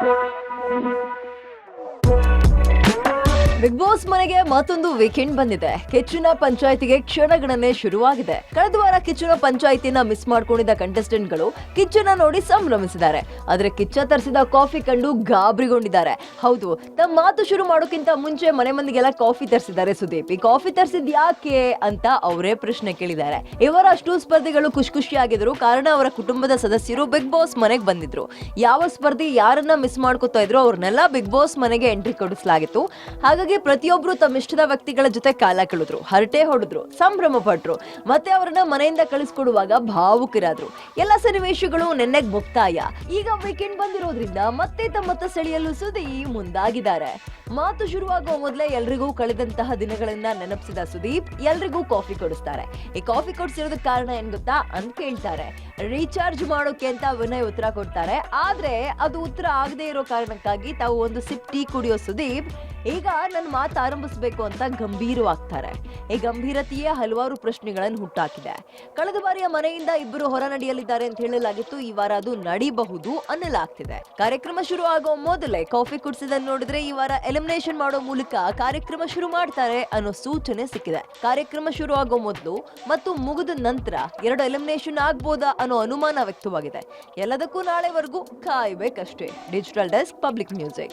Thank you. Big boss ಮನೆಗೆ ಮತ್ತೊಂದು weekend ಬಂದಿದೆ. ಕೆಚ್ಚಿನ ಪಂಚಾಯತಿಗೆ ಕ್ಷಣಗಣನೆ ಶುರುವಾಗಿದೆ. ಕಳೆದ ವಾರ ಕಿಚ್ಚಿನ ಪಂಚಾಯತಿನ ಮಿಸ್ ಮಾಡ್ಕೊಂಡಿದ್ದ ಕಂಟೆಸ್ಟೆಂಟ್ಗಳು ನೋಡಿ ಸಂಭ್ರಮಿಸಿದ್ದಾರೆ. ಆದ್ರೆ ಕಿಚ್ಚ ತರಿಸಿದ ಕಾಫಿ ಕಂಡು ಗಾಬರಿಗೊಂಡಿದ್ದಾರೆ. ಹೌದು, ತಮ್ಮ ಮಾತು ಶುರು ಮಾಡೋಕ್ಕಿಂತ ಮುಂಚೆ ಮನೆ ಮಂದಿಗೆಲ್ಲ ಕಾಫಿ ತರಿಸಿದ್ದಾರೆ ಸುದೀಪ್. ಈ ಕಾಫಿ ತರಿಸಿದ್ ಯಾಕೆ ಅಂತ ಅವರೇ ಪ್ರಶ್ನೆ ಕೇಳಿದ್ದಾರೆ. ಇವರ ಅಷ್ಟು ಸ್ಪರ್ಧಿಗಳು ಖುಷಿ ಖುಷಿಯಾಗಿದ್ರು ಕಾರಣ ಅವರ ಕುಟುಂಬದ ಸದಸ್ಯರು ಬಿಗ್ ಬಾಸ್ ಮನೆಗೆ ಬಂದಿದ್ರು. ಯಾವ ಸ್ಪರ್ಧಿ ಯಾರನ್ನ ಮಿಸ್ ಮಾಡ್ಕೋತಾ ಇದ್ರು ಅವ್ರನ್ನೆಲ್ಲ ಬಿಗ್ ಬಾಸ್ ಮನೆಗೆ ಎಂಟ್ರಿ ಕೊಡಿಸಲಾಗಿತ್ತು. ಹಾಗಾಗಿ ಪ್ರತಿಯೊಬ್ರು ತಮ್ಮ ಇಷ್ಟದ ವ್ಯಕ್ತಿಗಳ ಜೊತೆ ಕಾಲ ಕಳೆದ್ರು, ಹರಟೆ ಹೊಡೆದ್ರು, ಸಂಭ್ರಮ ಪಟ್ರು. ಮತ್ತೆ ಅವರನ್ನ ಮನೆಯಿಂದ ಕಳಿಸ್ಕೊಡುವಾಗ ಭಾವುಕರಾದ್ರು. ಎಲ್ಲ ಸನ್ನಿವೇಶಗಳು ನೆನ್ನೆಗ್ ಮುಕ್ತಾಯ. ಈಗ ವೀಕೆಂಡ್ ಬಂದಿರೋದ್ರಿಂದ ಮತ್ತೆ ತಮ್ಮತ್ತ ಸೆಳೆಯಲು ಸುದಿ ಮುಂದಾಗಿದ್ದಾರೆ. ಮಾತು ಶುರುವಾಗುವ ಮೊದಲೇ ಎಲ್ರಿಗೂ ಕಳೆದಂತಹ ದಿನಗಳನ್ನ ನೆನಪಿಸಿದ ಸುದೀಪ್, ಎಲ್ರಿಗೂ ಕಾಫಿ ಕೊಡಿಸ್ತಾರೆ. ಈ ಕಾಫಿ ಕೊಡಿಸಿರೋದಕ್ಕೆ ಕಾರಣ ಏನ್ ಗೊತ್ತಾ? ಅಂತ ಕೇಳ್ತಾರೆ. ರೀಚಾರ್ಜ್ ಮಾಡೋಕೆ ಅಂತ ವಿನಯ್ ಉತ್ತರ ಕೊಡ್ತಾರೆ. ಆದ್ರೆ ಅದು ಉತ್ತರ ಆಗದೆ ಇರೋ ಕಾರಣಕ್ಕಾಗಿ ತಾವು ಒಂದು ಸಿಪ್ ಟೀ ಕುಡಿಯೋ ಸುದೀಪ್ ಈಗ ನನ್ನ ಮಾತು ಆರಂಭಿಸಬೇಕು ಅಂತ ಗಂಭೀರವಾಗ್ತಾರೆ. ಈ ಗಂಭೀರತೆಯೇ ಹಲವಾರು ಪ್ರಶ್ನೆಗಳನ್ನು ಹುಟ್ಟಾಕಿದೆ. ಕಳೆದ ಬಾರಿಯ ಮನೆಯಿಂದ ಇಬ್ಬರು ಹೊರ ನಡೆಯಲಿದ್ದಾರೆ ಅಂತ ಹೇಳಲಾಗಿತ್ತು. ಈ ವಾರ ಅದು ನಡೀಬಹುದು ಅನ್ನಲಾಗ್ತಿದೆ. ಕಾರ್ಯಕ್ರಮ ಶುರು ಆಗೋ ಮೊದಲೇ ಕಾಫಿ ಕುಡಿಸಿದನ್ನು ನೋಡಿದ್ರೆ ಈ ವಾರ ಎಲಿಮಿನೇಷನ್ ಮಾಡೋ ಮೂಲಕ ಕಾರ್ಯಕ್ರಮ ಶುರು ಮಾಡ್ತಾರೆ ಅನ್ನೋ ಸೂಚನೆ ಸಿಕ್ಕಿದೆ. ಕಾರ್ಯಕ್ರಮ ಶುರು ಆಗೋ ಮೊದಲು ಮತ್ತು ಮುಗಿದ ನಂತರ ಎರಡು ಎಲಿಮಿನೇಷನ್ ಆಗ್ಬೋದಾ ಅನ್ನೋ ಅನುಮಾನ ವ್ಯಕ್ತವಾಗಿದೆ. ಎಲ್ಲದಕ್ಕೂ ನಾಳೆವರೆಗೂ ಕಾಯ್ಬೇಕಷ್ಟೇ. Digital desk public music.